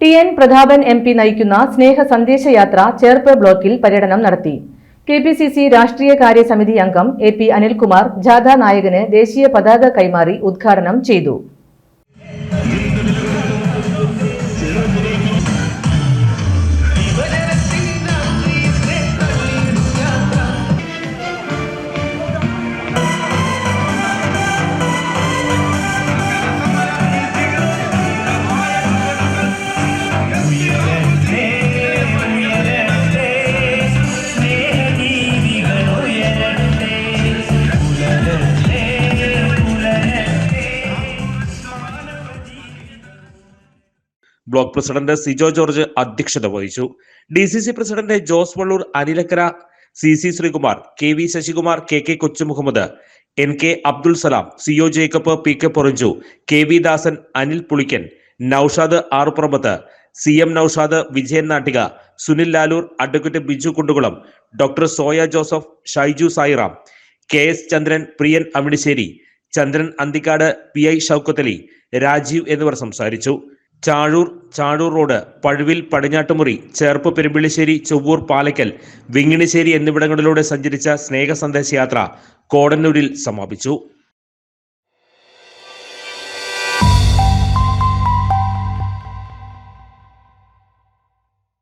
T N Prathapan M P നയിക്കുന്ന സ്നേഹ സന്ദേശയാത്ര ചേർപ്പ് ബ്ലോക്കിൽ പര്യടനം നടത്തി. കെ പി സി സി രാഷ്ട്രീയ കാര്യ സമിതി അംഗം എ പി അനിൽകുമാർ ജാഥ നായകന് ദേശീയ പതാക കൈമാറി ഉദ്ഘാടനം ചെയ്തു. ബ്ലോക്ക് പ്രസിഡന്റ് സിജോ ജോർജ് അധ്യക്ഷത വഹിച്ചു. D C C president Jose Vallur Anilakkara C C Sreekumar K V Sasikumar K K Kochumuhammed N K Abdul Salam C O Jacob P K Poranju K V Dasan Anil Pulikkan Noushad Aruprammath C M Noushad Vijayan Nattika Sunil Lalur advocate Biju Kundukulam doctor Soya Joseph Shaiju Sairam K S Chandran Priyan Aminissery Chandran Anthikad P I Shoukathali Rajeev എന്നിവർ സംസാരിച്ചു. Chazhur Chazhur road Pazhuvil പടിഞ്ഞാട്ടുമുറി Cherpu Perumpilissery Chovvur Palakkal Vinginissery എന്നിവിടങ്ങളിലൂടെ സഞ്ചരിച്ച സ്നേഹ സന്ദേശയാത്ര കോടന്നൂരിൽ സമാപിച്ചു.